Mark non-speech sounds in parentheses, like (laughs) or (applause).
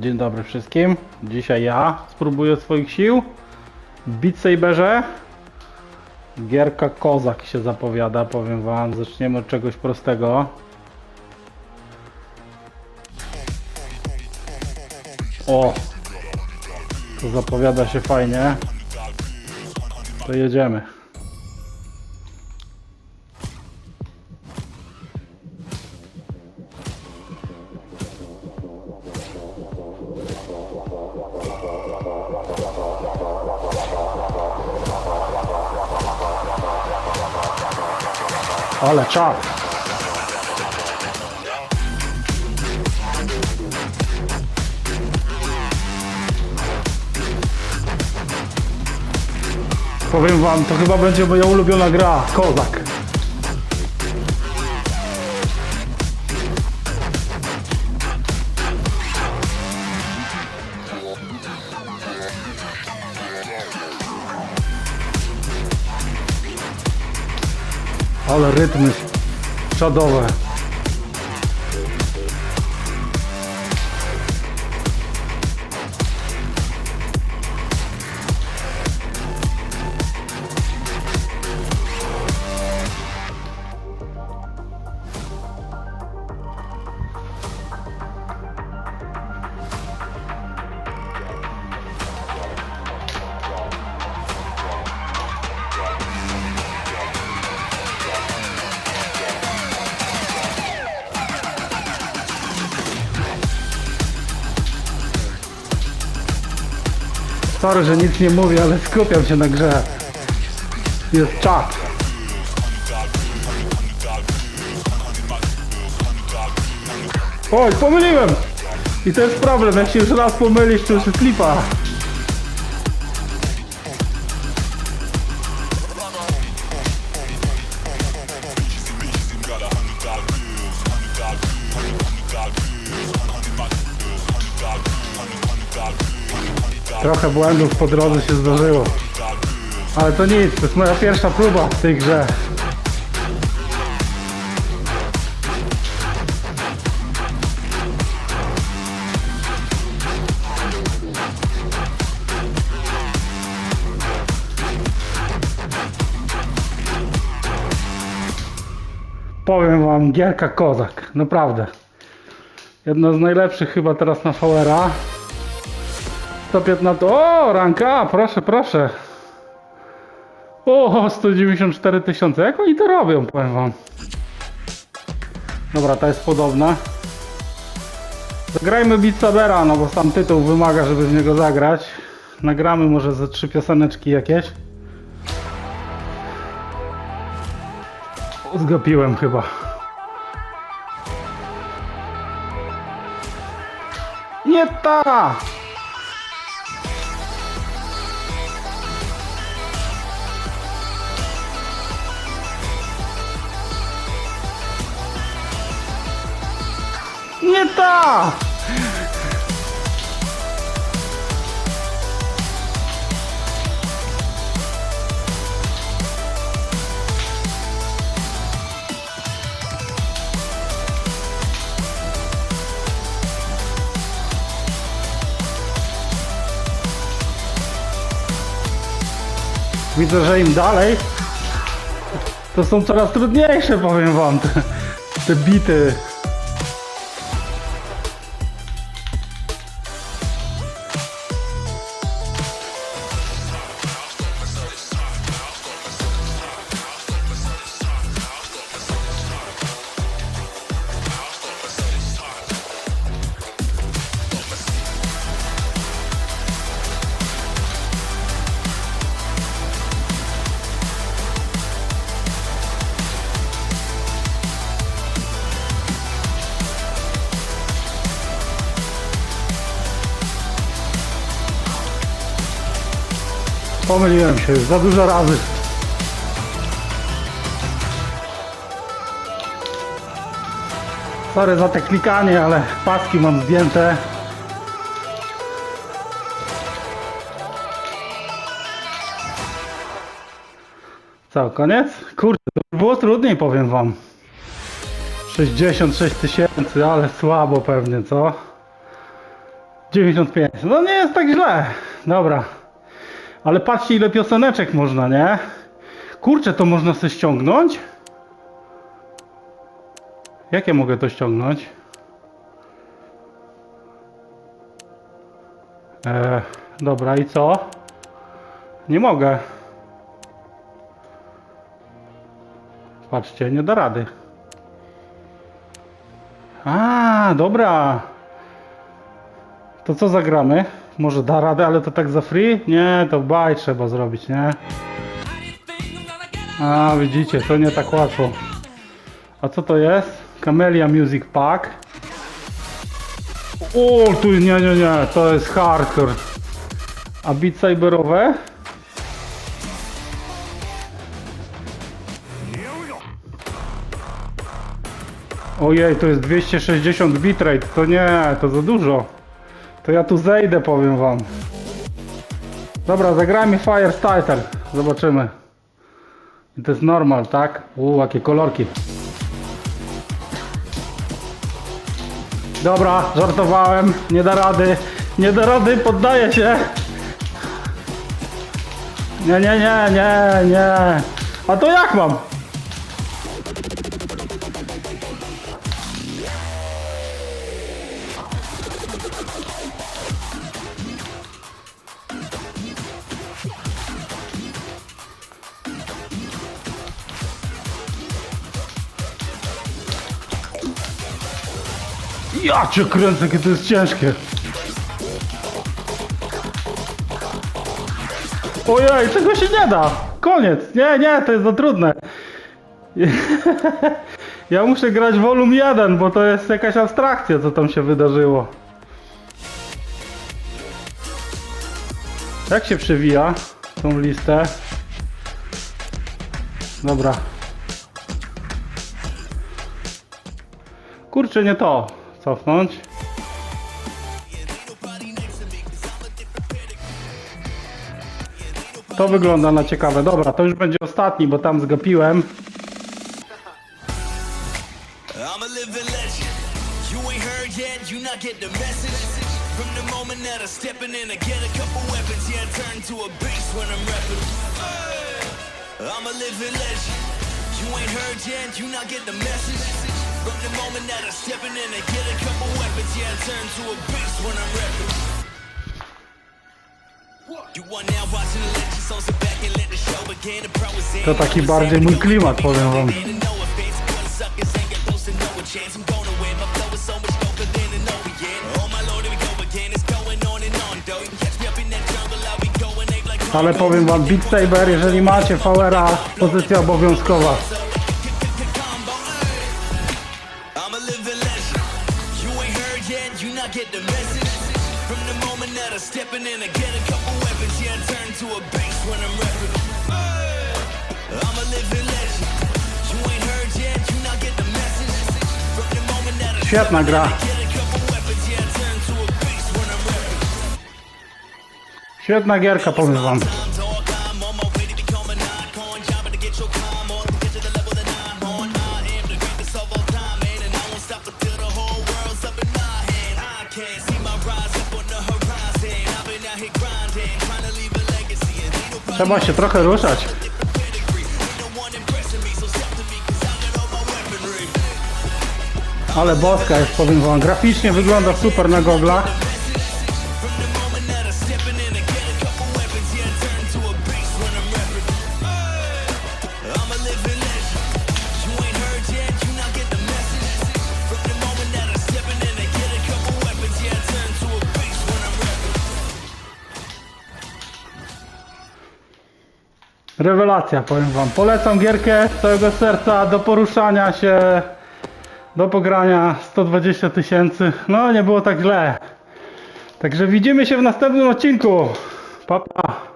Dzień dobry wszystkim. Dzisiaj ja spróbuję swoich sił w Beat Saberze. Gierka Kozak się zapowiada, powiem wam. Zaczniemy od czegoś prostego. O! To zapowiada się fajnie. To jedziemy. Ale czar! Powiem wam, to chyba będzie moja ulubiona gra, Kozak. але ритм чудовий. Sorry, że nic nie mówię, ale skupiam się na grze. Jest czat. Oj, pomyliłem! I to jest problem, jak się już raz pomylisz, to już jest lipa. Trochę błędów po drodze się zdarzyło. Ale to nic, to jest moja pierwsza próba w tej grze. Powiem wam, gierka kozak, naprawdę. Jedna z najlepszych chyba teraz na VR-a. 115. O, ranka, proszę, proszę. O, 194 tysiące. Jak oni to robią, powiem wam. Dobra, ta jest podobna. Zagrajmy Beat no bo sam tytuł wymaga, żeby w niego zagrać. Nagramy może ze trzy pioseneczki jakieś. Zgapiłem chyba. Nie ta! Widzę, że im dalej to są coraz trudniejsze, powiem wam, te, te bity. Pomyliłem się już za dużo razy. Sorry za te klikanie, ale paski mam zdjęte. Co, koniec? Kurde, to było trudniej, powiem wam. 66 tysięcy, ale słabo pewnie, co? 95. No nie jest tak źle. Dobra. Ale patrzcie ile pioseneczek można, nie? Kurczę, to można sobie ściągnąć? Jak ja mogę to ściągnąć? E, dobra, i co? Nie mogę. Patrzcie, nie da rady. A, dobra. To co zagramy? Może da radę, ale to tak za free? Nie, to baj trzeba zrobić, nie? A, widzicie, to nie tak łatwo. A co to jest? Camellia Music Pack. O, tu nie, nie, nie, to jest hardcore. A Beat Saberowe? Ojej, to jest 260 bitrate, to nie, to za dużo. To ja tu zejdę, powiem wam. Dobra, zagrajmy Fire Starter. Zobaczymy. I to jest normal, tak? Uuu, jakie kolorki. Dobra, żartowałem. Nie da rady. Nie da rady, poddaję się. Nie, nie, nie, nie, nie. A to jak mam? Ja cię kręcę, jakie to jest ciężkie. Ojej, tego się nie da. Koniec. Nie, nie, to jest za trudne. (laughs) Ja muszę grać volum 1, bo to jest jakaś abstrakcja, co tam się wydarzyło. Jak się przewija tą listę? Dobra. Kurczę, nie to. Cofnąć. To wygląda na ciekawe. Dobra, to już będzie ostatni, bo tam zgapiłem. I'm a living legend. You ain't heard yet, you not get the message. From the moment that I'm stepping in, I get a couple weapons, yeah, I turn to a beast when I'm rapping. You are now watching the legend, so sit back and let the show begin. The pro is in. To taki bardziej mój klimat, powiem wam. Ale powiem wam, Beat Saber, jeżeli macie VR'a, pozycja obowiązkowa. Stepping in, I get a couple weapons, yeah, I turn to a beast when I'm rapping. I'm a living legend. You ain't heard yet, you not get the message. From the moment that I Świetna gra. get a couple weapons, yeah, I turn to a beast when I'm rapping. Świetna gierka, powiem wam. Got all my weaponry. Ale boska jest, powiem wam. Graficznie wygląda super na goglach. Rewelacja, powiem wam. Polecam gierkę z całego serca do poruszania się, do pogrania 120 tysięcy. No, nie było tak źle. Także widzimy się w następnym odcinku. Pa, pa.